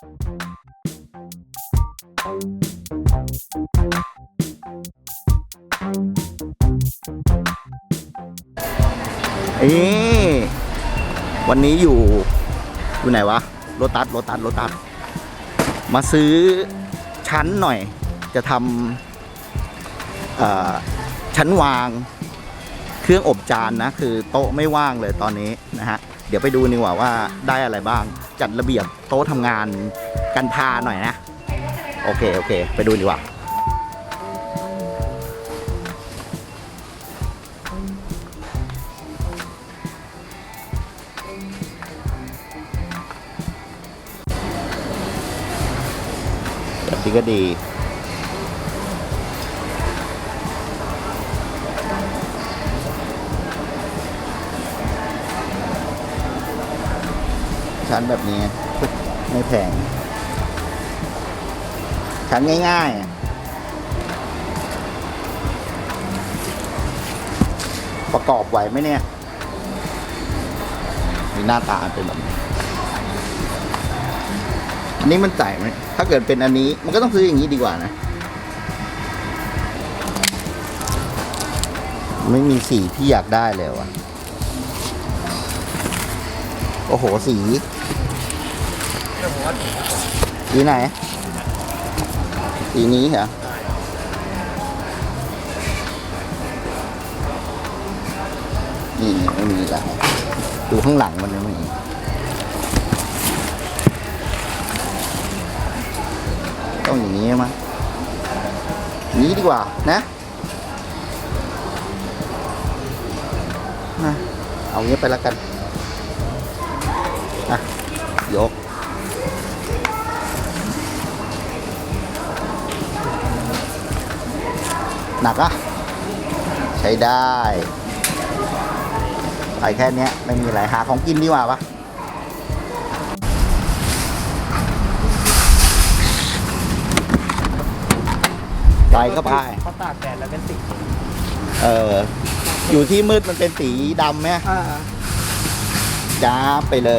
เอวันนี้อยู่ อยู่ไหนวะโรตัสโรตัสโรตัสมาซื้อชั้นหน่อย จะทำชั้นวางเครื่องอบจานนะ คือโต๊ะไม่ว่างเลยตอนนี้นะฮะ เดี๋ยวไปดูดีกว่าว่าได้อะไรบ้าง จัดระเบียบโต๊ะทำงานกันพาหน่อยนะ โอเค โอเค ไปดูดีกว่า แบบนี้ก็ดี ชั้นแบบนี้ ไม่แพง ชั้นง่ายๆ ประกอบไหวไหมเนี่ยมีหน้าตาเป็นแบบนี้อันนี้มันจ่ายไหมถ้าเกิดเป็นอันนี้มันก็ต้องซื้ออย่างนี้ดีกว่านะ ไม่มีสีที่อยากได้เลยว่ะ โอ้โห สีสีไหน สีนี้เหรอนี่ไม่มีละดูข้างหลังมันไม่มีต้องอย่างนี้มั้ยนี้ดีกว่านะนะเอาเงี้ไปแล้วกัน ยก หนักอะใช้ได้ไปแค่เนี้ยไม่มีอะไรหาของกินดีกว่าปะไปก็ไปเขาตากแดดแล้วเป็นสี เออ อยู่ที่มืดมันเป็นสีดำไหมอ่าจ้าบไปเล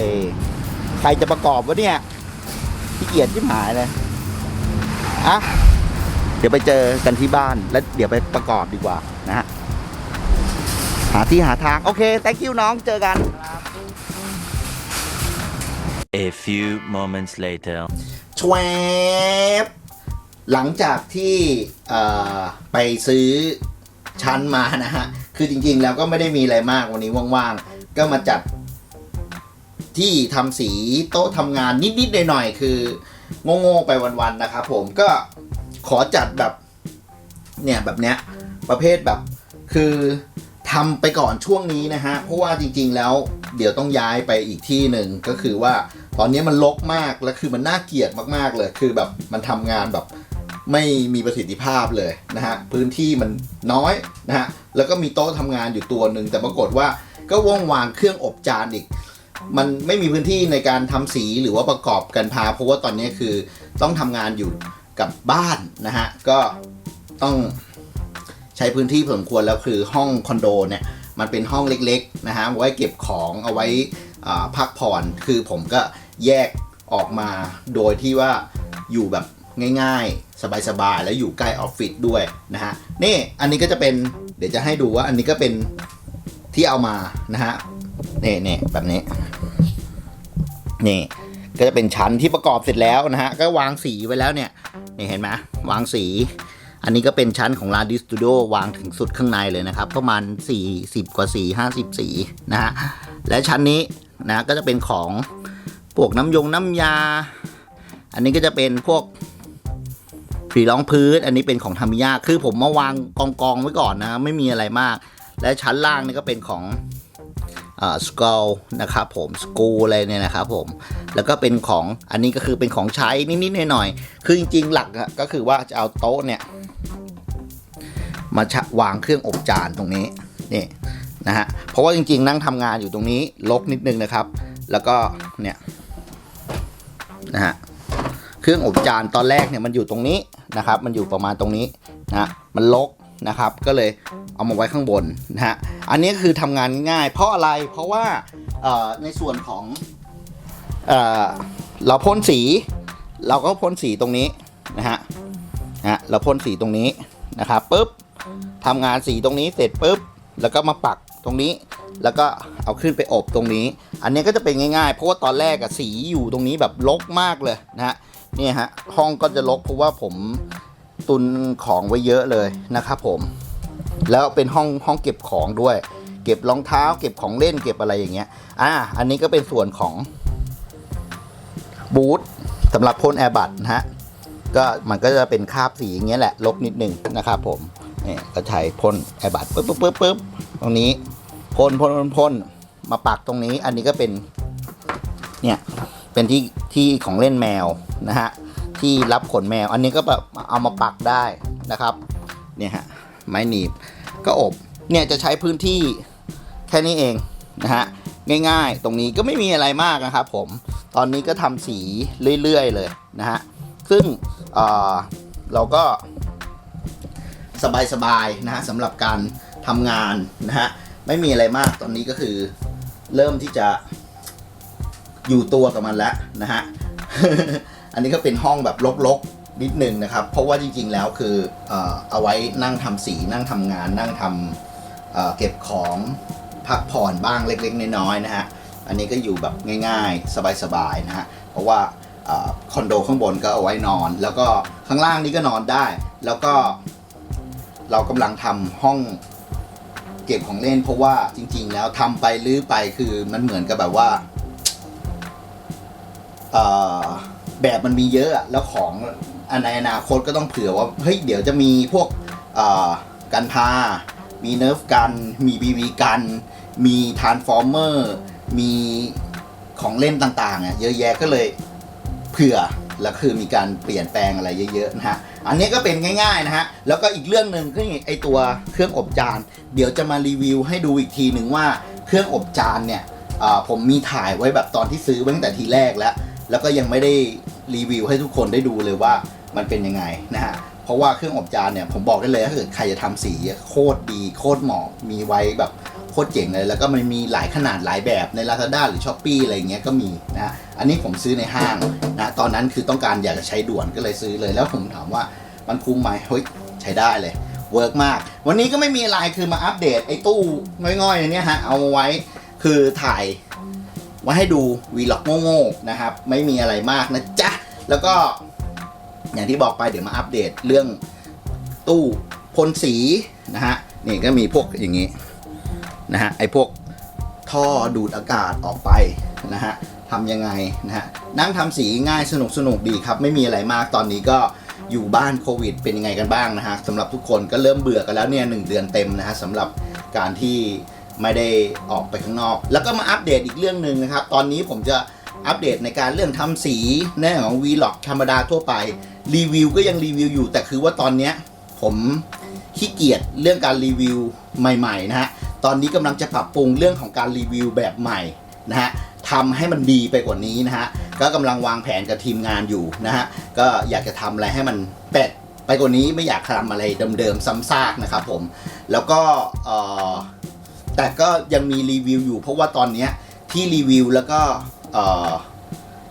ยใค รจะประกอบวะเนี่ยพี่เกียรที่หายเลยอะเดี๋ยวไปเจอกันที่บ้านแล้วเดี๋ยวไปประกอบดีกว่านะฮะหาที่หาทางโอเค thank you น้องเจอกัน A few moments later. ชวบหลังจากที่เอ่อไปซื้อชั้นมานะฮะ คือจริงๆแล้วก็ไม่ได้มีอะไรมากวันนี้ว่างๆ ก็มาจัด ที่ทำสีโต๊ะทำงานนิดๆหน่อยๆคือโง่ๆไปวันๆนะครับผมก็ขอจัดแบบเนี่ยแบบเนี้ยประเภทแบบคือทำไปก่อนช่วงนี้นะฮะเพราะว่าจริง ๆ แล้วเดี๋ยวต้องย้ายไปอีกที่หนึ่งก็คือว่าตอนนี้มันลกมากแล้วคือมันน่าเกลียดมากๆเลย คือแบบมันทำงานแบบไม่มีประสิทธิภาพเลยนะฮะพื้นที่มันน้อยนะฮะแล้วก็มีโต๊ะทำงานอยู่ตัวหนึ่งแต่ปรากฏว่าก็ว่องวางเครื่องอบจานอีก มันไม่มีพื้นที่ในการทำสีหรือว่าประกอบกันพาเพราะว่าตอนนี้คือต้องทำงานอยู่กับบ้านนะฮะ ก็ต้องใช้พื้นที่พอสมควรแล้วคือห้องคอนโดเนี่ยมันเป็นห้องเล็กๆนะฮะไว้เก็บของเอาไว้พักผ่อนคือผมก็แยกออกมาโดยที่ว่าอยู่แบบง่ายๆ สบายๆ แล้วอยู่ใกล้ออฟฟิศด้วยนะฮะนี่อันนี้ก็จะเป็นเดี๋ยวจะให้ดูว่าอันนี้ก็เป็นที่เอามานะฮะ นี่นี่แบบนี้ นี่ ก็จะเป็นชั้นที่ประกอบเสร็จแล้วนะฮะ ก็วางสีไว้แล้วเนี่ย นี่เห็นไหมวางสี อันนี้ก็เป็นชั้นของลาดิสตูดิโอวางถึงสุดข้างในเลยนะครับ ประมาณ 40 กว่าสี50 สีนะฮะ และชั้นนี้นะก็จะเป็นของพวกน้ำยงน้ำยา อันนี้ก็จะเป็นพวกฝีรองพื้น อันนี้เป็นของทามิยาคือผมมาวางกองกองไว้ก่อนนะ ไม่มีอะไรมาก และชั้นล่างนี่ก็เป็นของ สกอลนะครับผมสกูอะไรเนี่ยนะครับผมแล้วก็เป็นของอันนี้ก็คือเป็นของใช้นิดๆหน่อยๆคือจริงๆหลักก็คือว่าจะเอาโต๊ะเนี่ย มาวางเครื่องอบจานตรงนี้นี่นะฮะเพราะว่าจริงๆนั่งทำงานอยู่ตรงนี้ลกนิดนึงนะครับ แล้วก็เนี่ยนะฮะเครื่องอบจานตอนแรกเนี่ยมันอยู่ตรงนี้นะครับ มันอยู่ประมาณตรงนี้นะมันลก นะครับ ก็เลยเอามาไว้ข้างบนนะฮะ อันนี้คือทำงานง่ายเพราะอะไร เพราะว่าในส่วนของเอเราพ่นสี เราก็พ่นสีตรงนี้นะฮะนะเราพ่นสีตรงนี้นะครับปุ๊บทำงานสีตรงนี้เสร็จปุ๊บแล้วก็มาปักตรงนี้ แล้วก็เอาขึ้นไปอบตรงนี้ อันนี้ก็จะเป็นง่ายๆ เพราะว่าตอนแรกอะสีอยู่ตรงนี้แบบรกมากเลยนะฮะนี่ฮะห้องก็จะรกเพราะว่าผม ตุนของไว้เยอะเลยนะครับผม แล้วเป็นห้องห้องเก็บของด้วย เก็บรองเท้า เก็บของเล่นเก็บอะไรอย่างเงี้ย อ่า อันนี้ก็เป็นส่วนของบูธสำหรับพ่นแอร์บัตนะฮะ ก็มันก็จะเป็นคราบสีอย่างเงี้ยแหละ ลบนิดหนึงนะครับผมนี่ก็ใช้พ่นแอร์บัตปึ๊บปึ๊บปึ๊บปึ๊บตรงนี้พ่นพ่นพ่นพ่นมาปักตรงนี้ อันนี้ก็เป็นเนี่ยเป็นที่ที่ของเล่นแมวนะฮะ ที่รับขนแมว อันนี้ก็แบบเอามาปักได้นะครับเนี่ยฮะไม้หนีบก็อบเนี่ยจะใช้พื้นที่แค่นี้เองนะฮะง่ายๆ ตรงนี้ก็ไม่มีอะไรมากนะครับผมตอนนี้ก็ทำสีเรื่อยๆเลยนะฮะซึ่งเออเราก็สบายๆนะฮะสำหรับการทำงานนะฮะไม่มีอะไรมากตอนนี้ก็คือเริ่มที่จะอยู่ตัวกับมันแล้วนะฮะ อันนี้ก็เป็นห้องแบบลกๆนิดนึงนะครับ เพราะว่าจริงๆแล้วคือเอาไว้นั่งทำสีนั่งทำงาน นั่งทำเอ่อเก็บของพักผ่อนบ้างเล็กๆน้อยๆนะฮะอันนี้ก็อยู่แบบง่ายๆ สบายๆนะฮะเพราะว่าอคอนโดข้างบนก็เอาไว้นอน แล้วก็ข้างล่างนี้ก็นอนได้ แล้วก็เรากำลังทำห้องเก็บของเล่นเพราะว่าจริง ๆ แล้วทำไปรื้อไปคือมันเหมือนกับแบบว่าเอ่อ แบบมันมีเยอะอะแล้วของอันในอนาคตก็ต้องเผื่อว่าเฮ้ยเดี๋ยวจะมีพวกกันพา มีเนิร์ฟกัน มีบีบีกัน มีทารานฟอร์เมอร์มีของเล่นต่างๆอะเยอะแยะก็เลยเผื่อแล้วคือมีการเปลี่ยนแปลงอะไรเยอะๆนะฮะ อันนี้ก็เป็นง่ายๆนะฮะ แล้วก็อีกเรื่องหนึ่งคือไอตัวเครื่องอบจาน เดี๋ยวจะมารีวิวให้ดูอีกทีหนึ่งว่าเครื่องอบจานเนี่ยผมมีถ่ายไว้แบบตอนที่ซื้อไว้ตั้งแต่ทีแรกแล้ว แล้วก็ยังไม่ได้รีวิวให้ทุกคนได้ดูเลยว่ามันเป็นยังไงนะฮะเพราะว่าเครื่องอบจานเนี่ยผมบอกได้เลยถ้าเกิดใครจะทำสีโคตรดีโคตรเหมาะมีไว้แบบโคตรเจ๋งเลย แล้วก็มันมีหลายขนาดหลายแบบใน Lazada หรือ s h อ p e e อะไรเงี้ยก็มีนะอันนี้ผมซื้อในห้างนะตอนนั้นคือต้องการอยากจะใช้ด่วนก็เลยซื้อเลย แล้วผมถามว่ามันคุ้มไหมเฮ้ยใช้ได้เลยเวิร์กมาก วันนี้ก็ไม่มีอะไรคือมาอัปเดตไอ้ตู้ง่อยๆอันเนี้ยฮะเอามาไว้คือถ่าย ไว้ให้ดูวีล็อกโง่ๆนะครับ ไม่มีอะไรมากนะจ๊ะ แล้วก็อย่างที่บอกไปเดี๋ยวมาอัปเดตเรื่องตู้พ่นสีนะฮะนี่ก็มีพวกอย่างนี้นะฮะไอพวกท่อดูดอากาศออกไปนะฮะทำยังไงนะฮะนั่งทำสีง่ายสนุกสนุกดีครับ ไม่มีอะไรมากตอนนี้ก็อยู่บ้านโควิด เป็นยังไงกันบ้างนะฮะสำหรับทุกคนก็เริ่มเบื่อกันแล้วเนี่ยหนึ่งเดือนเต็มนะฮะสำหรับการที่ ไม่ได้ออกไปข้างนอก แล้วก็มาอัปเดตอีกเรื่องหนึ่งนะครับ ตอนนี้ผมจะอัปเดตในการเรื่องทำสีในเรื่องของ Vlog ธรรมดาทั่วไปรีวิวก็ยังรีวิวอยู่ แต่คือว่าตอนเนี้ยผมขี้เกียจเรื่องการรีวิวใหม่ๆนะฮะตอนนี้กำลังจะปรับปรุงเรื่องของการรีวิวแบบใหม่นะฮะทำให้มันดีไปกว่านี้นะฮะก็กำลังวางแผนกับทีมงานอยู่นะฮะก็อยากจะทำอะไรให้มันแปลกไปกว่านี้ไม่อยากทำอะไรเดิมๆซ้ำซากนะครับผมแล้วก็เอ่อ แต่ก็ยังมีรีวิวอยู่ เพราะว่าตอนเนี้ยที่รีวิวแล้วก็เอ่อ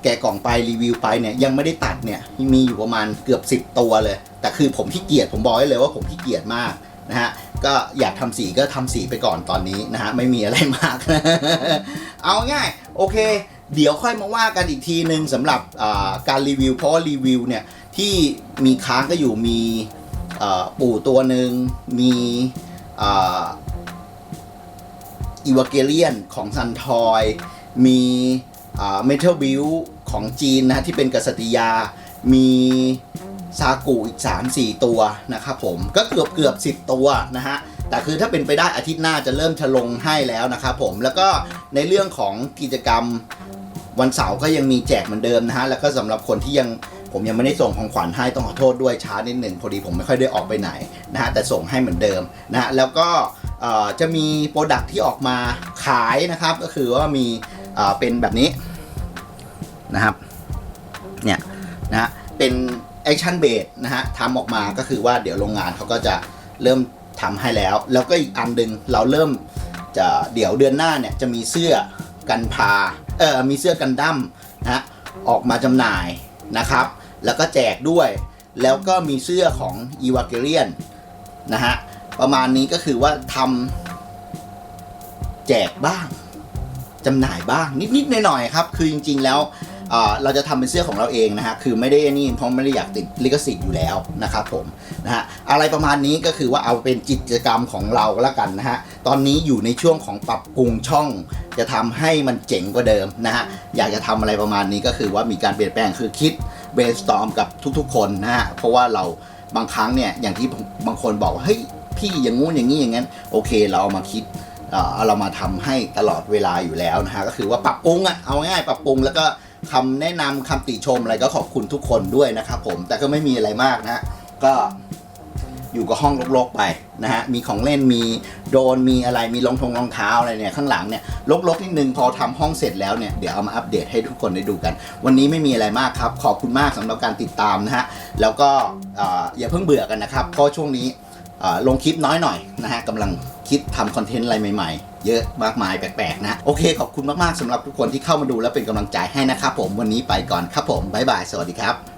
แกะกล่องไปรีวิวไปเนี่ยยังไม่ได้ตัดเนี่ยมีอยู่ประมาณเกือบ 10 ตัวเลย แต่คือผมขี้เกียจผมบอกได้เลยว่าผมขี้เกียจมากนะฮะก็อยากทำสีก็ทำสีไปก่อนตอนนี้นะฮะไม่มีอะไรมาก เอาง่ายโอเค เดี๋ยวค่อยมาว่ากันอีกทีหนึ่งสำหรับการรีวิวเพราะรีวิวเนี่ยที่มีค้างก็อยู่มีปู่ตัวหนึ่งมี อีวาเกเลียนของซันทอยมีเมทัลบิวของจีนนะฮะที่เป็นกษัตริยา มีซากุอีก 3-4 ตัวนะครับผมก็เกือบเกือบ 10 ตัวนะฮะแต่คือถ้าเป็นไปได้อาทิตย์หน้าจะเริ่มจะลงให้แล้วนะครับผมแล้วก็ในเรื่องของกิจกรรมวันเสาร์ก็ยังมีแจกเหมือนเดิมนะฮะแล้วก็สำหรับคนที่ยังผมยังไม่ได้ส่งของขวัญให้ต้องขอโทษด้วยช้านิดหนึ่งพอดีผมไม่ค่อยได้ออกไปไหนนะฮะแต่ส่งให้เหมือนเดิมนะฮะแล้วก็เอ่อ จะมีโปรดักที่ออกมาขายนะครับ ก็คือว่ามีเป็นแบบนี้นะครับเนี่ยนะเป็นแอคชั่นเบสนะฮะทำออกมาก็คือว่าเดี๋ยวโรงงานเขาก็จะเริ่มทำให้แล้ว แล้วก็อีกอันหนึ่งเราเริ่มจะเดี๋ยวเดือนหน้าเนี่ยจะมีเสื้อกันพาเออมีเสื้อกันดั้มนะฮะออกมาจำหน่ายนะครับ แล้วก็แจกด้วย แล้วก็มีเสื้อของ e v a g a r i a n นะฮะ ประมาณนี้ก็คือว่าทำแจกบ้างจำหน่ายบ้างนิดๆหน่อยๆครับ คือจริง ๆ แล้วเราจะทำเป็นเสื้อของเราเองนะฮะ คือไม่ได้นี่เพราะไม่ได้อยากติดลิขสิทธิ์อยู่แล้วนะครับผมนะฮะ อะไรประมาณนี้ก็คือว่าเอาเป็นกิจกรรมของเราแล้วกันนะฮะ ตอนนี้อยู่ในช่วงของปรับปรุงช่อง จะทำให้มันเจ๋งกว่าเดิมนะฮะ อยากจะทำอะไรประมาณนี้ก็คือว่ามีการเปลี่ยนแปลงคือคิด brainstorm กับทุกๆ คนนะฮะ เพราะว่าเราบางครั้งเนี่ยอย่างที่บางคนบอกว่าเฮ้ย พี่อย่างงู้นอย่างนี้อย่างนั้นโอเค เราเอามาคิดเอ่อเอาเรามาทำให้ตลอดเวลาอยู่แล้วนะฮะก็คือว่าปรับปรุงอะเอาง่ายๆปรับปรุงแล้วก็คำแนะนำคำติชมอะไรก็ขอบคุณทุกคนด้วยนะครับผมแต่ก็ไม่มีอะไรมากนะฮะก็อยู่กับห้องรกๆไปนะฮะมีของเล่นมีโดนมีอะไรมีรองทงรองเท้าอะไรเนี่ยข้างหลังเนี่ยรกๆนิดนึงพอทำห้องเสร็จแล้วเนี่ยเดี๋ยวเอามาอัปเดตให้ทุกคนได้ดูกัน วันนี้ไม่มีอะไรมากครับ ขอบคุณมากสำหรับการติดตามนะฮะแล้วก็อย่าเพิ่งเบื่อกันนะครับเพราะช่วงนี้ ลงคลิปน้อยหน่อยนะฮะกำลังคิดทำคอนเทนต์อะไรใหม่ๆ เยอะมากมายแปลกๆ นะ โอเค ขอบคุณมากๆสำหรับทุกคนที่เข้ามาดูและเป็นกำลังใจให้นะครับผมวันนี้ไปก่อนครับผมบ๊ายบาย สวัสดีครับ